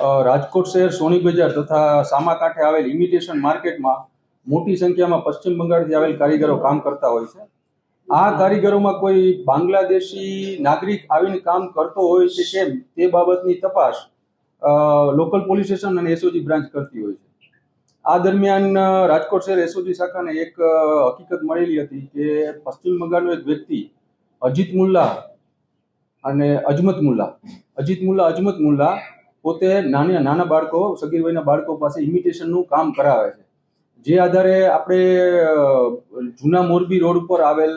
રાજકોટ શહેર સોની બજાર તથા સામાકાંઠે આવેલ ઇમિટેશન માર્કેટમાં મોટી સંખ્યામાં પશ્ચિમ બંગાળથી આવેલ કારીગરો કામ કરતા હોય છે. આ કારીગરોમાં કોઈ બાંગ્લાદેશી નાગરિક આવીને કામ કરતો હોય છે કેમ? તે બાબતની તપાસ લોકલ પોલીસ સ્ટેશન અને એસઓજી બ્રાન્ચ કરતી હોય છે. આ દરમિયાન રાજકોટ શહેર એસઓજી શાખાને એક હકીકત મળેલી હતી કે પશ્ચિમ બંગાળનો એક વ્યક્તિ, અજીત મુલ્લા અને અજમત મુલ્લા, અજીત મુલ્લા, અજમત મુલ્લા પોતે નાના નાના બાળકો, સગીર વયના બાળકો પાસે ઇમિટેશનનું કામ કરાવે છે. જે આધારે આપણે જૂના મોરબી રોડ ઉપર આવેલ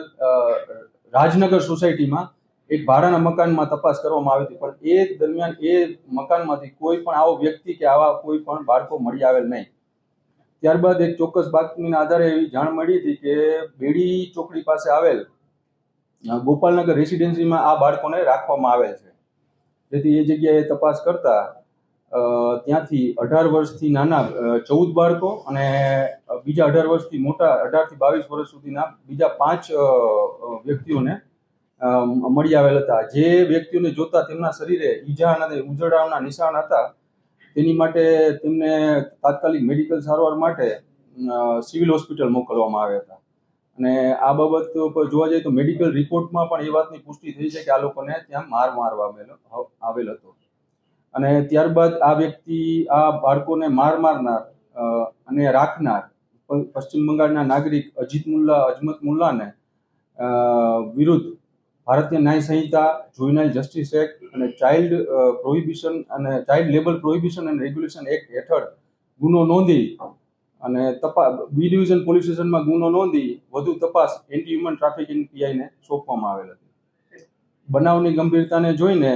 રાજનગર સોસાયટીમાં એક ભાડાના મકાનમાં તપાસ કરવામાં આવી હતી. પણ એ દરમિયાન એ મકાનમાંથી કોઈ પણ આવો વ્યક્તિ કે આવા કોઈ પણ બાળકો મળી આવેલ નહીં. ત્યારબાદ એક ચોક્કસ બાતમીના આધારે એવી જાણ મળી હતી કે બેડી ચોકડી પાસે આવેલ ગોપાલનગર રેસિડેન્સીમાં આ બાળકોને રાખવામાં આવેલ છે. જેથી એ જગ્યાએ તપાસ કરતા ત્યાંથી અઢાર વર્ષથી નાના ચૌદ બાળકો અને બીજા અઢાર વર્ષથી મોટા, અઢારથી બાવીસ વર્ષ સુધીના બીજા પાંચ વ્યક્તિઓને મળી આવેલ હતા. જે વ્યક્તિઓને જોતા તેમના શરીરે ઈજા અને ઉજળાના નિશાન હતા, તેની માટે તેમને તાત્કાલિક મેડિકલ સારવાર માટે સિવિલ હોસ્પિટલ મોકલવામાં આવ્યા હતા. અને આ બાબત પર જોવા જઈએ તો મેડિકલ રિપોર્ટમાં પણ એ વાતની પુષ્ટિ થઈ છે કે આ લોકોને ત્યાં માર મારવા આવેલ હતો. અને ત્યારબાદ આ વ્યક્તિ આ બાળકોને માર મારનાર અને રાખનાર પશ્ચિમ બંગાળના નાગરિક અજીત મુલ્લા, અજમત મુલ્લાને વિરુદ્ધ Bharatiya Nyaya Sanhita juvenile justice act અને ચાઇલ્ડ પ્રોહિબિશન અને child labour prohibition and regulation act હેઠળ ગુનો નોંધી અને તપાસ બી ડિવિઝન પોલીસ સ્ટેશનમાં ગુનો નોંધી વધુ તપાસ એન્ટી હ્યુમન ટ્રાફિકિંગ પીઆઈને સોંપવામાં આવેલ હતી. બનાવની ગંભીરતાને જોઈને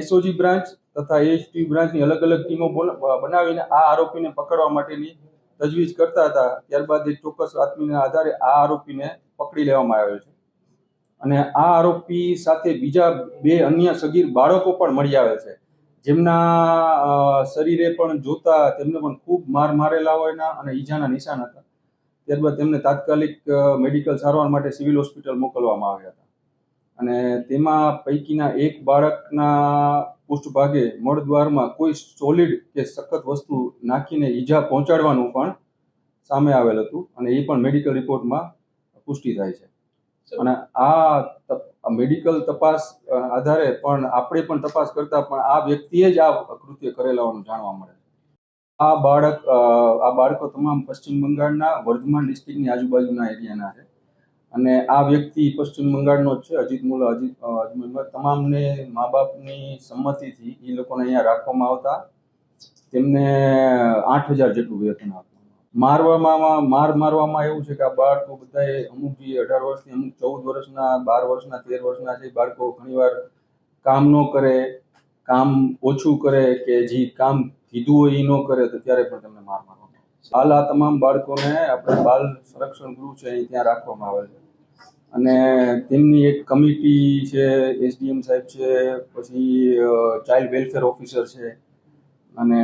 એસઓજી બ્રાન્ચ તથા એએસટી બ્રાન્ચની અલગ અલગ ટીમો બનાવીને આ આરોપીને પકડવા માટેની તજવીજ કરતા હતા. ત્યારબાદ એ ચોક્કસ આત્મીના આધારે આ આરોપીને પકડી લેવામાં આવ્યો છે. અને આ આરોપી સાથે બીજા બે અન્ય સગીર બાળકો પણ મળી આવે છે. જેમના શરીરે પણ જોતા તેમને પણ ખૂબ માર મારેલા હોયના અને ઈજાના નિશાન હતા. ત્યારબાદ તેમને તાત્કાલિક મેડિકલ સારવાર માટે સિવિલ હોસ્પિટલ મોકલવામાં આવ્યા હતા. અને તેમાં પૈકીના એક બાળકના પૃષ્ઠભાગે મળદ્વારમાં કોઈ સોલિડ કે સખત વસ્તુ નાખીને ઈજા પહોંચાડવાનું પણ સામે આવેલ હતું અને એ પણ મેડિકલ રિપોર્ટમાં પુષ્ટિ થાય છે. અને આ મેડિકલ તપાસ આધારે પણ આપણે પણ તપાસ કરતા પણ આ વ્યક્તિએ જ આ કૃત્ય કરેલા હોવાનું જાણવા મળે આ બાળક આ બાળકો તમામ પશ્ચિમ બંગાળના વર્ધમાન ડિસ્ટ્રિક્ટની આજુબાજુના એરિયાના છે. અને આ વ્યક્તિ પશ્ચિમ બંગાળનો જ છે અજીત મુલા અજીત અ, તમામને મા બાપની સંમતિથી એ લોકોને અહીંયા રાખવામાં આવતા. તેમને આઠ હજાર જેટલું વેતન આપવામાં મારવામાં, માર મારવામાં એવું છે કે આ બાળકો બધાએ અમુક જે અઢાર વર્ષથી, અમુક ચૌદ વર્ષના, બાર વર્ષના, તેર વર્ષના છે બાળકો ઘણીવાર કામ ન કરે, કામ ઓછું કરે કે જે કામ કીધું હોય એ ન કરે, તો ત્યારે પણ તમને માર મારવામાં હાલ આ તમામ બાળકોને આપણે બાલ સંરક્ષણ ગૃહ છે અહીં ત્યાં રાખવામાં આવે છે. અને તેમની એક કમિટી છે, એસડીએમ સાહેબ છે, પછી ચાઇલ્ડ વેલફેર ઓફિસર છે. અને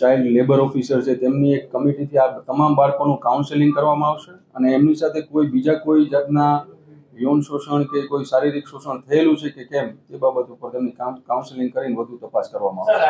ચાઇલ્ડ લેબર ઓફિસર છે, તેમની એક કમિટીથી આ તમામ બાળકોનું કાઉન્સેલિંગ કરવામાં આવશે અને એમની સાથે કોઈ બીજા કોઈ જાતના યૌન શોષણ કે કોઈ શારીરિક શોષણ થયેલું છે કે કેમ તે બાબત ઉપર તેમની કાઉન્સેલિંગ કરીને વધુ તપાસ કરવામાં આવશે.